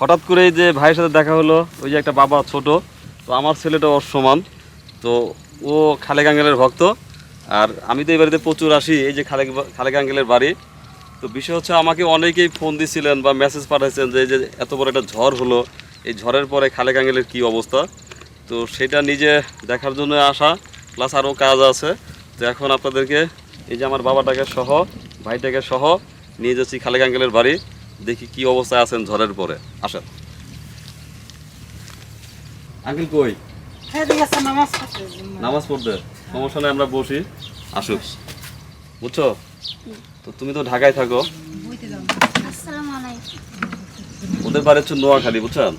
হঠাৎ করে যে ভাইয়ের সাথে দেখা হলো, ওই যে একটা বাবা ছোট, তো আমার ছেলেটা ওর সমান, তো ও খালেক আঙ্গেলের ভক্ত, আর আমি তো এই বাড়িতে প্রচুর আসি, এই যে খালেক খালেক আঙ্গেলের বাড়ি। তো বিষয় হচ্ছে আমাকে অনেকেই ফোন দিছিলেন বা মেসেজ পাঠাইছেন যে, এই যে এত বড় একটা ঝড় হলো, এই ঝড়ের পরে খালেক আঙ্গেলের কী অবস্থা? তো সেটা নিজে দেখার জন্য আসা প্লাস আরও কাজ আছে। তো এখন আপনাদেরকে এই যে আমার বাবাটাকে সহ, ভাইটাকে সহ নিয়ে যাচ্ছি খালেক আঙ্গেলের বাড়ি। দেখি কি অবস্থায় আছেন ঝড়ের পরে। আসেন। আঙ্কেল কই? নামাজ পড়তে সমস্যা নেই আমরা বসি। আসুক বুঝছ? তো তুমি তো ঢাকায় থাকো। ওদের বাড়ি হচ্ছে নোয়াখালী বুঝছেন?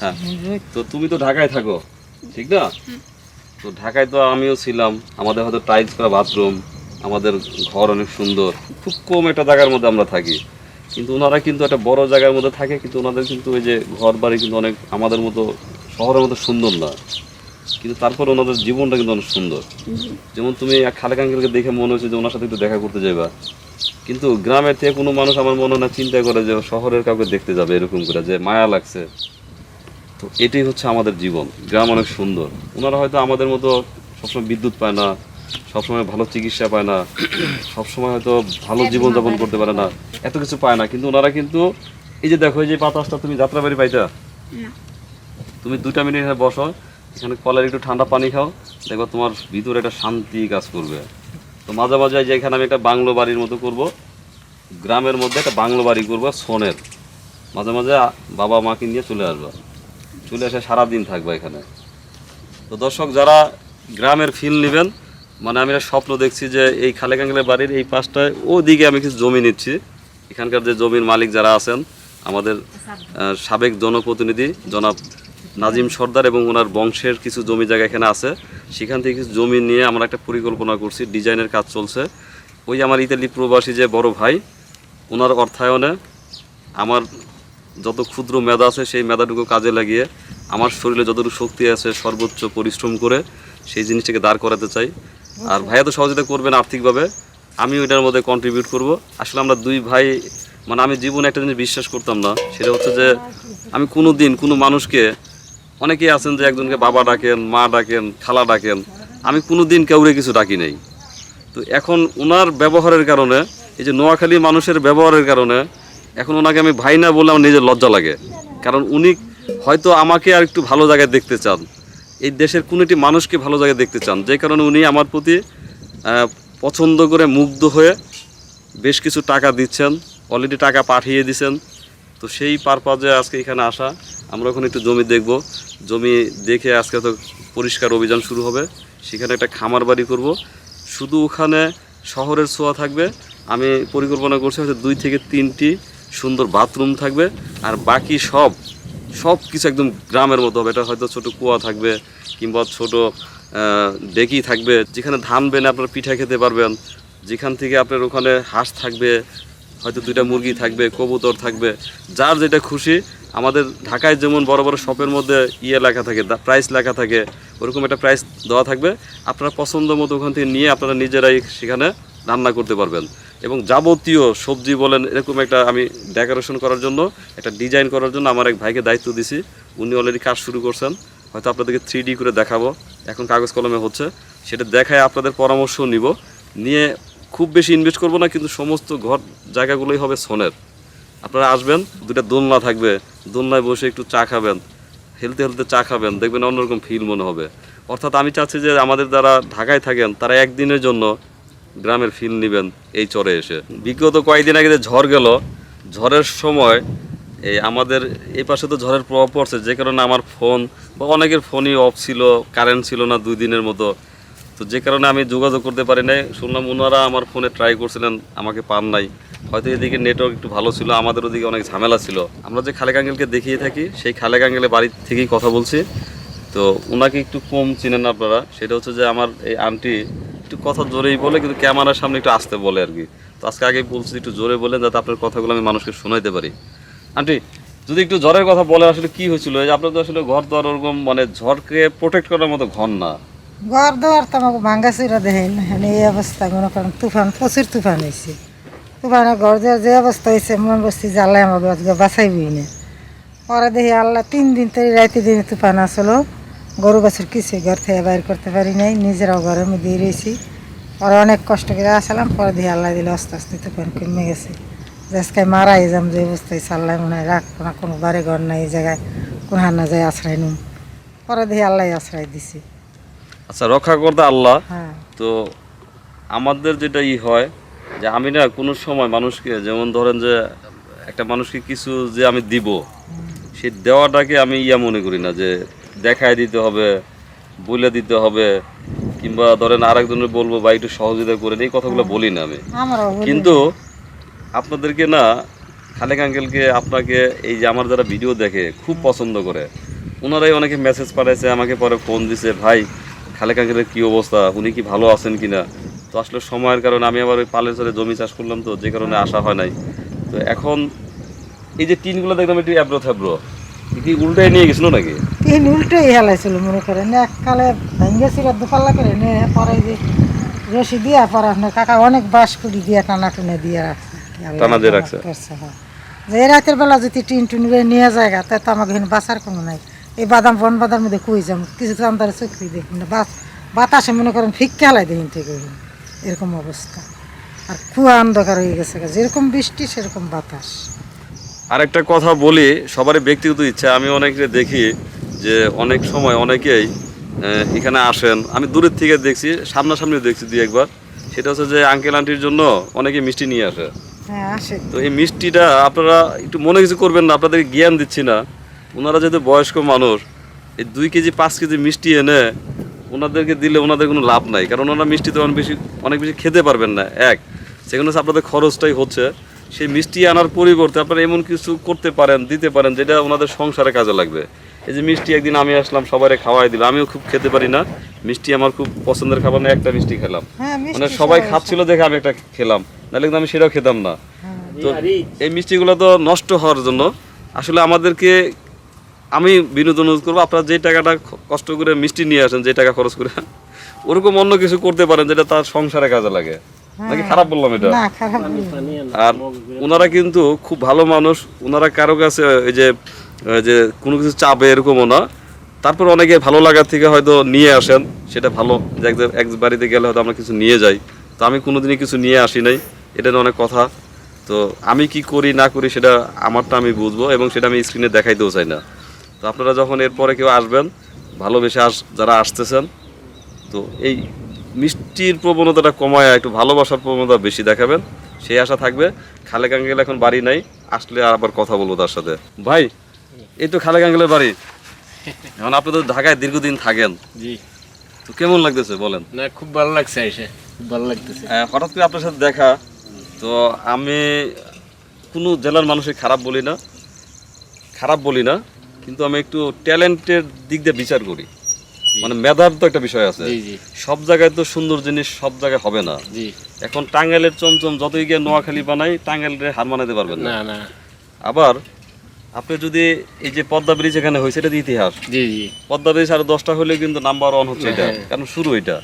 হ্যাঁ। তো তুমি তো ঢাকায় থাকো ঠিক না? তো ঢাকায় তো আমিও ছিলাম। আমাদের হয়তো টাইলস করা বাথরুম আমাদের ঘর অনেক সুন্দর। খুব কম একটা জায়গার মধ্যে আমরা থাকি। কিন্তু ওনারা কিন্তু একটা বড় জায়গার মধ্যে থাকে, কিন্তু ওনাদের কিন্তু ওই যে ঘর বাড়ি কিন্তু অনেক আমাদের মতো শহরের মতো সুন্দর না। কিন্তু তারপর ওনাদের জীবনটা কিন্তু অনেক সুন্দর। যেমন তুমি এক খালেক আঙ্কেলকে দেখে মনে হচ্ছে যে ওনার সাথে একটু দেখা করতে যাবা কিন্তু গ্রামের থেকে কোনো মানুষ আমার মনে না চিন্তা করে যে শহরের কাউকে দেখতে যাবে এরকম করে, যে মায়া লাগছে। তো এটাই হচ্ছে আমাদের জীবন। গ্রাম অনেক সুন্দর। ওনারা হয়তো আমাদের মতো সবসময় বিদ্যুৎ পায় না। সবসময় ভালো চিকিৎসা পায় না। সবসময় হয়তো ভালো জীবনযাপন করতে পারে না। এত কিছু পায় না। কিন্তু ওনারা কিন্তু এই যে দেখো এই যে বাতাসটা তুমি যাত্রাবাড়ি পাইতা? তুমি দুটা মিনিট বসো। এখানে কলের একটু ঠান্ডা পানি খাও। দেখো তোমার ভিতরে একটা শান্তি কাজ করবে। তো মাঝে মাঝে এই যে এখানে আমি একটা বাংলো বাড়ির মতো করব। গ্রামের মধ্যে একটা বাংলো বাড়ি করব সোনের। মাঝে মাঝে বাবা মাকে নিয়ে চলে আসবা। চলে এসে সারাদিন থাকবা এখানে। তো দর্শক যারা গ্রামের ফিল নেবেন মানে আমি স্বপ্ন দেখছি যে এই খালেকাঙ্গলের বাড়ির এই পাশটায় ওদিকে আমি কিছু জমি নিচ্ছি। এখানকার যে জমির মালিক যারা আছেন, আমাদের সাবেক জনপ্রতিনিধি জনাব নাজিম সর্দার এবং ওনার বংশের কিছু জমি জায়গা এখানে আছে। সেখান থেকে কিছু জমি নিয়ে আমরা একটা পরিকল্পনা করছি, ডিজাইনের কাজ চলছে। ওই আমার ইতালি প্রবাসী যে বড় ভাই, ওনার অর্থায়নে আমার যত ক্ষুদ্র মেধা আছে সেই মেধাটুকু কাজে লাগিয়ে আমার শরীরে যতটুকু শক্তি আছে সর্বোচ্চ পরিশ্রম করে সেই জিনিসটাকে দাঁড় করাতে চাই। আর ভাইয়া তো সহযোগিতা করবেন আর্থিকভাবে আমি ওইটার মধ্যে কন্ট্রিবিউট করব। আসলে আমরা দুই ভাই মানে আমি জীবনে একটা জিনিস বিশ্বাস করতাম না, সেটা হচ্ছে যে আমি কোনো দিন কোনো মানুষকে, অনেকেই আছেন যে একজনকে বাবা ডাকেন, মা ডাকেন, খালা ডাকেন, আমি কোনো দিন কাউরে কিছু ডাকি নাই। তো এখন ওনার ব্যবহারের কারণে, এই যে নোয়াখালী মানুষের ব্যবহারের কারণে, এখন ওনাকে আমি ভাই না বলে আমার নিজের লজ্জা লাগে। কারণ উনি হয়তো আমাকে আর একটু ভালো জায়গায় দেখতে চান। এই দেশের কোনো একটি মানুষকে ভালো জায়গায় দেখতে চান। যে কারণে উনি আমার প্রতি পছন্দ করে মুগ্ধ হয়ে বেশ কিছু টাকা দিচ্ছেন অলরেডি টাকা পাঠিয়ে দিচ্ছেন। তো সেই পারপাজে আজকে এখানে আসা। আমরা ওখানে একটু জমি দেখব। জমি দেখে আজকে তো পরিষ্কার অভিযান শুরু হবে। সেখানে একটা খামার বাড়ি করব। শুধু ওখানে শহরের ছোঁয়া থাকবে। আমি পরিকল্পনা করছি হয়তো দুই থেকে তিনটি সুন্দর বাথরুম থাকবে। আর বাকি সব সব কিছু একদম গ্রামের মতো হবে। এটা হয়তো ছোট কুয়া থাকবে কিংবা ছোট ডেকি থাকবে। যেখানে ধান বেনে আপনারা পিঠা খেতে পারবেন, যেখান থেকে আপনার ওখানে হাঁস থাকবে, হয়তো দুইটা মুরগি থাকবে, কবুতর থাকবে। যার যেটা খুশি, আমাদের ঢাকায় যেমন বড় বড় শপের মধ্যে ইয়ে লেখা থাকে প্রাইস লেখা থাকে, ওরকম একটা প্রাইস দেওয়া থাকবে। আপনারা পছন্দ মতো ওখান থেকে নিয়ে আপনারা নিজেরাই সেখানে রান্না করতে পারবেন। এবং যাবতীয় সবজি বলেন, এরকম একটা আমি ডেকোরেশন করার জন্য, একটা ডিজাইন করার জন্য আমার এক ভাইকে দায়িত্ব দিছি। উনি অলরেডি কাজ শুরু করছেন। হয়তো আপনাদেরকে থ্রি ডি করে দেখাবো। এখন কাগজ কলমে হচ্ছে। সেটা দেখায় আপনাদের পরামর্শ নিব। নিয়ে খুব বেশি ইনভেস্ট করব না, কিন্তু সমস্ত ঘর জায়গাগুলোই হবে সোনের। আপনারা আসবেন দুটা দোলনা থাকবে। দোলনায় বসে একটু চা খাবেন। হেলতে হেলতে চা খাবেন। দেখবেন অন্যরকম ফিল মনে হবে। অর্থাৎ আমি চাচ্ছি যে আমাদের যারা ঢাকায় থাকেন, তারা একদিনের জন্য গ্রামের ফিল নেবেন, এই চরে এসে। বিগত কয়েকদিন আগে যে ঝড় গেল, ঝড়ের সময় এই আমাদের এই পাশে তো ঝড়ের প্রভাব পড়ছে, যে কারণে আমার ফোন বা অনেকের ফোনই অফ ছিল কারেন্ট ছিল না দুই দিনের মতো। তো যে কারণে আমি যোগাযোগ করতে পারি নাই। শুনলাম ওনারা আমার ফোনে ট্রাই করছিলেন, আমাকে পান নাই। হয়তো এদিকে নেটওয়ার্ক একটু ভালো ছিল, আমাদের ওদিকে অনেক ঝামেলা ছিল। আমরা যে খালেক আঙ্গেলকে দেখিয়ে থাকি, সেই খালেক আঙ্গেলের বাড়ি থেকেই কথা বলছি। তো ওনাকে একটু কম চিনেন আপনারা। সেটা হচ্ছে যে আমার এই আন্টি একটু কথা জোরেই বলে, কিন্তু ক্যামেরার সামনে একটু আসতে বলে আর কি। তো আজকে আগে বলছি একটু জোরে বলেন, যাতে আপনার কথাগুলো আমি মানুষকে শোনাইতে পারি। আন্টি, যদি একটু ঝড়ের কথা বলে, আসলে কি হয়েছিল? যে আপনার তো আসলে ঘর দর ওরকম মানে ঝড়কে প্রোটেক্ট করার মতো ঘর না। ঘর দোয়ার তো আমাকে ভাঙ্গা চিরা দেখেন। মানে এই অবস্থা, মনে করেন তুফান, প্রচুর তুফান হয়েছে। তুফানে ঘর দেওয়ার যে অবস্থা হয়েছে, মনে বসছি জ্বালায় আমাকে আজকে বাঁচাইবই না। পরে দেখি আল্লাহ তিন দিন তো রাইতে দিনে তুফান আসলো। গরু গাছের কিছু ঘর থেকে বাইর করতে পারি নাই নিজেরাও ঘরের মধ্যে রয়েছি। পরে অনেক কষ্ট করে আসলাম পরে দিয়ে আল্লাহ দিলে আস্তে আস্তে তুফান কমে গেছে। আজকে মারাই যাম যে অবস্থায় সাল্লাই মনে হয় রাখব না কোনো বাড়ি ঘর নাই এই জায়গায় কোন হান্না যায় আশ্রয় নুম। পরে দিয়ে আল্লাহ আশ্রয় দিছি। আচ্ছা রক্ষা করতে আল্লাহ। হ্যাঁ। তো আমাদের যেটা ই হয় যে আমি না কোনো সময় মানুষকে যেমন ধরেন যে একটা মানুষকে কিছু যে আমি দিব সেই দেওয়াটাকে আমি ইয়া মনে করি না যে দেখায় দিতে হবে বলে দিতে হবে কিংবা ধরেন আরেকজনের বলব বা একটু সহযোগিতা করে এই কথাগুলো বলি না আমি। কিন্তু আপনাদেরকে না খালেক আঙ্কেলকে আপনাকে এই যে আমার যারা ভিডিও দেখে খুব পছন্দ করে ওনারাই অনেকে মেসেজ পাঠাইছে আমাকে পরে ফোন দিছে ভাই খালেক আঙ্কেলের কী অবস্থা? উনি কি ভালো আছেন কিনা? তো আসলে সময়ের কারণে আমি আবার ওই পালের চরে জমি চাষ করলাম তো যে কারণে আসা হয় নাই। তো এখন এই যে টিনগুলো দেখলাম একটু অ্যাব্রো থ্যাব্রো কি উল্টাই নিয়ে গেছিল নাকি? তিন উল্টোই হেলাইছিল মনে করেন। এককালে ভেঙ্গে ছিল দুপাল্লা করে নে পরে যে রশি দিয়া পরে আপনার কাকা অনেক বাঁশ কুড়ি দিয়া টানা টুনে দিয়ে রাখছে। টানা দিয়ে রাখছে। হ্যাঁ। যে রাতের বেলা যদি টিন টুন করে নিয়ে যায় গা, তা তো আমাকে বাঁচার কোনো নাই। এই বাদাম বন বাদার মধ্যে কুই যাম কিছু তার চুক্তি দেখি না। বাস বাতাসে মনে করেন ফিক্কে হালাই দেখুন থেকে। এরকম অবস্থা। আর কুয়া অন্ধকার হয়ে গেছে যেরকম বৃষ্টি সেরকম বাতাস। আরেকটা কথা বলি সবারই ব্যক্তিগত ইচ্ছা আমি অনেকে দেখি। যে অনেক সময় অনেকেই এখানে আসেন। আমি দূরের থেকে দেখছি সামনাসামনি দেখছি দুই একবার। সেটা হচ্ছে যে আঙ্কেল আন্টির জন্য অনেকে মিষ্টি নিয়ে আসে। হ্যাঁ আসে। তো এই মিষ্টিটা আপনারা একটু মনে কিছু করবেন না আপনাদেরকে জ্ঞান দিচ্ছি না। ওনারা যেহেতু বয়স্ক মানুষ এই দুই কেজি পাঁচ কেজি মিষ্টি এনে ওনাদেরকে দিলে ওনাদের কোনো লাভ নাই। কারণ ওনারা মিষ্টি তো অনেক বেশি অনেক বেশি খেতে পারবেন না এক। সেখানে হচ্ছে আপনাদের খরচটাই হচ্ছে। সেই মিষ্টি আনার পরিবর্তে আপনারা এমন কিছু করতে পারেন দিতে পারেন যেটা ওনাদের সংসারে কাজে লাগবে। এই যে মিষ্টি একদিন আমি আসলাম সবাই খাওয়াই দিলাম আমিও খুব খেতে পারি না। মিষ্টি আমার খুব পছন্দের খাবার না একটা মিষ্টি খেলাম। হ্যাঁ মানে সবাই খাচ্ছিল দেখে আমি একটা খেলাম। নাহলে কিন্তু আমি সেটাও খেতাম না। হ্যাঁ। তো এই মিষ্টিগুলো তো নষ্ট হওয়ার জন্য আসলে আমাদেরকে আমি বিনোদন অনুরোধ করব আপনারা যে টাকাটা কষ্ট করে মিষ্টি নিয়ে আসেন যে টাকা খরচ করে ওরকম অন্য কিছু করতে পারেন যেটা তার সংসারে কাজে লাগে। নাকি খারাপ বললাম এটা। আর ওনারা কিন্তু খুব ভালো মানুষ ওনারা কারও কাছে এই যে যে কোনো কিছু চাবে এরকমও না। তারপর অনেকে ভালো লাগার থেকে হয়তো নিয়ে আসেন, সেটা ভালো। যে এক বাড়িতে গেলে হয়তো আমরা কিছু নিয়ে যাই। তো আমি কোনোদিনই কিছু নিয়ে আসি নাই, এটা অনেক কথা। তো আমি কি করি, না করি, সেটা আমারটা আমি বুঝব এবং সেটা আমি স্ক্রিনে দেখাইতেও চাই না। তো আপনারা যখন এরপরে কেউ আসবেন, ভালোবেসে আস যারা আসতেছেন, তো এই মিষ্টির প্রবণতাটা কমায়, একটু ভালোবাসার প্রবণতা বেশি দেখাবেন। সেই আশা থাকবে। খালেক আঙ্কেল এখন বাড়ি নাই, আসলে আবার কথা বলব তার সাথে। ভাই এই তো খালেক আঙ্কেলের বাড়ি। এখন আপনি তো ঢাকায় দীর্ঘদিন থাকেন। জি। তো কেমন লাগতেছে বলেন? না খুব ভালো লাগছে এসে। খুব ভালো লাগতেছে। হঠাৎ করে আপনার সাথে দেখা। তো আমি কোনো জেলার মানুষের খারাপ বলি না। খারাপ বলি না কিন্তু আমি একটু ট্যালেন্টের দিক দিয়ে বিচার করি। মানে মেধার তো একটা বিষয় আছে। সব জায়গায় তো সুন্দর জিনিস সব জায়গায় হবে না। এখন টাঙ্গাইলের চমচম যতই গিয়ে নোয়াখালী বানাই টাঙ্গাইলের হার মানাতে পারবেন না। আবার আপনি যদি এই যে পদ্মা ব্রিজ এখানে হয়েছে এটা ইতিহাস। জি জি। পদ্মা ব্রিজ আরও দশটা হলে কিন্তু নাম্বার ওয়ান হচ্ছে এটা হ্যাঁ। কারণ শুরু এটা।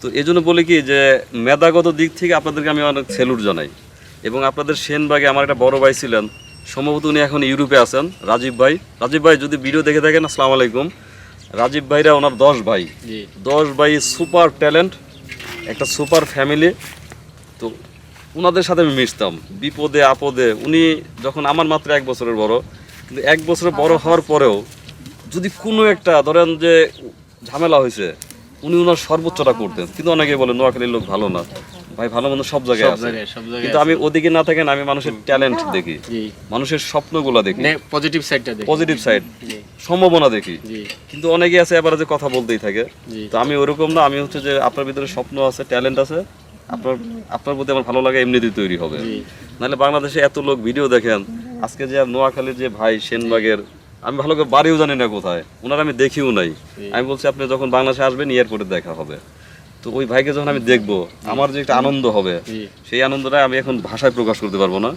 তো এই জন্য বলি কি যে মেধাগত দিক থেকে আপনাদেরকে আমি অনেক সেলুট জানাই। এবং আপনাদের সেনবাগে আমার একটা বড় ভাই ছিলেন সম্ভবত উনি এখন ইউরোপে আছেন রাজীব ভাই। রাজীব ভাই যদি ভিডিও দেখে থাকেন আসসালামু আলাইকুম। রাজীব ভাইরা ওনার দশ ভাই। জি। দশ ভাই সুপার ট্যালেন্ট একটা সুপার ফ্যামিলি তো ওনাদের সাথে আমি মিশতাম বিপদে আপদে। উনি যখন আমার মাত্র এক বছরের বড় কিন্তু এক বছরের বড় হওয়ার পরেও যদি কোনো একটা ধরেন যে ঝামেলা হয়েছে উনি ওনার সর্বোচ্চটা করতেন। কিন্তু অনেকে বলে নোয়াখালীর লোক ভালো না। ভাই ভালো মন্দ সব জায়গায় আছে। জায়গায় সব জায়গায় কিন্তু আমি ওদিকে না থাকেন আমি মানুষের ট্যালেন্ট দেখি। মানুষের স্বপ্নগুলো দেখি। পজিটিভ সাইডটা দেখি। পজিটিভ সাইড সম্ভাবনা দেখি। কিন্তু অনেকে আছে এবারে যে কথা বলতেই থাকে। তো আমি ওরকম না আমি হচ্ছে যে আপনার ভিতরে স্বপ্ন আছে ট্যালেন্ট আছে। আপনার আপনার প্রতি আমার ভালো লাগে এমনিতেই তৈরি হবে। নাহলে বাংলাদেশে এত লোক ভিডিও দেখেন আজকে যে নোয়াখালীর যে ভাই সেনবাগের আমি ভালো করে বাড়িও জানি না কোথায় ওনার আমি দেখিও নাই। আমি বলছি আপনি যখন বাংলাদেশে আসবেন এয়ারপোর্টে দেখা হবে। তো ওই ভাইকে যখন আমি দেখব আমার যে একটা আনন্দ হবে সেই আনন্দটা আমি এখন ভাষায় প্রকাশ করতে পারব না।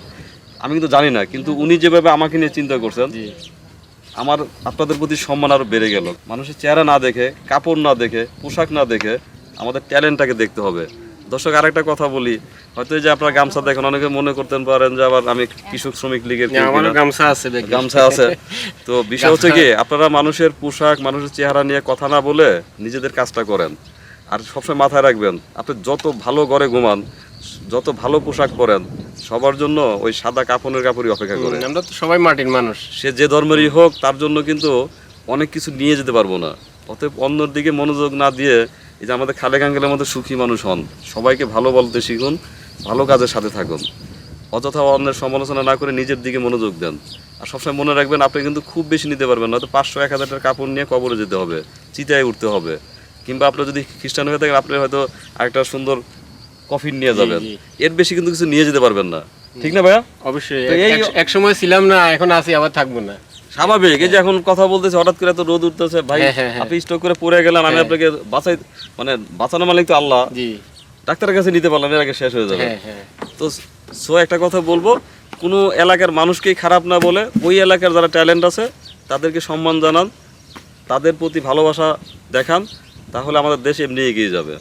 আমি কিন্তু জানি না কিন্তু উনি যেভাবে আমাকে নিয়ে চিন্তা করছেন আমার আপনাদের প্রতি সম্মান আরও বেড়ে গেল। মানুষের চেহারা না দেখে কাপড় না দেখে পোশাক না দেখে আমাদের ট্যালেন্টটাকে দেখতে হবে। দর্শক আরেকটা কথা বলি। হয়তো যে আপনার গামছা দেখেন অনেকে মনে করতেন পারেন যে আবার আমি কৃষক শ্রমিক লীগের। গামছা আছে গামছা আছে। তো বিষয় হচ্ছে কি আপনারা মানুষের পোশাক মানুষের চেহারা নিয়ে কথা না বলে নিজেদের কাজটা করেন। আর সবসময় মাথায় রাখবেন আপনি যত ভালো ঘরে ঘুমান যত ভালো পোশাক পরেন সবার জন্য ওই সাদা কাপড়ের কাপড়ই অপেক্ষা করে। আমরা তো সবাই মাটির মানুষ। সে যে ধর্মেরই হোক তার জন্য কিন্তু অনেক কিছু নিয়ে যেতে পারব না। অতএব অন্যর দিকে মনোযোগ না দিয়ে এই যে আমাদের খালে গাঙ্গেলের মধ্যে সুখী মানুষ হন। সবাইকে ভালো বলতে শিখুন ভালো কাজের সাথে থাকুন। অযথা অন্যের সমালোচনা না করে নিজের দিকে মনোযোগ দেন। আর সবসময় মনে রাখবেন আপনি কিন্তু খুব বেশি নিতে পারবেন না। হয়তো পাঁচশো এক হাজার টাকার কাপড় নিয়ে কবরে যেতে হবে চিতায় উঠতে হবে। কিংবা আপনি যদি খ্রিস্টান হয়ে থাকেন আপনি হয়তো একটা সুন্দর কফিন নিয়ে যাবেন। এর বেশি কিন্তু কিছু নিয়ে যেতে পারবেন না। ঠিক না ভাইয়া? অবশ্যই। এক- এক সময় ছিলাম না এখন আছি আবার থাকব না। স্বাভাবিক। এই যে এখন কথা বলতেছে হঠাৎ করে তো রোদ উঠতেছে ভাই হ্যাঁ, হ্যাঁ, হ্যাঁ। আপনি স্টক করে পড়ে গেলেন আমি। আপনাকে বাঁচাই মানে বাঁচানো মালিক তো আল্লাহ। ডাক্তারের কাছে নিতে পারলাম এর আগে শেষ হয়ে যাবে। তো সো একটা কথা বলব কোনো এলাকার মানুষকেই খারাপ না বলে ওই এলাকার যারা ট্যালেন্ট আছে তাদেরকে সম্মান জানান তাদের প্রতি ভালোবাসা দেখান তাহলে আমাদের দেশ এমনি এগিয়ে যাবে।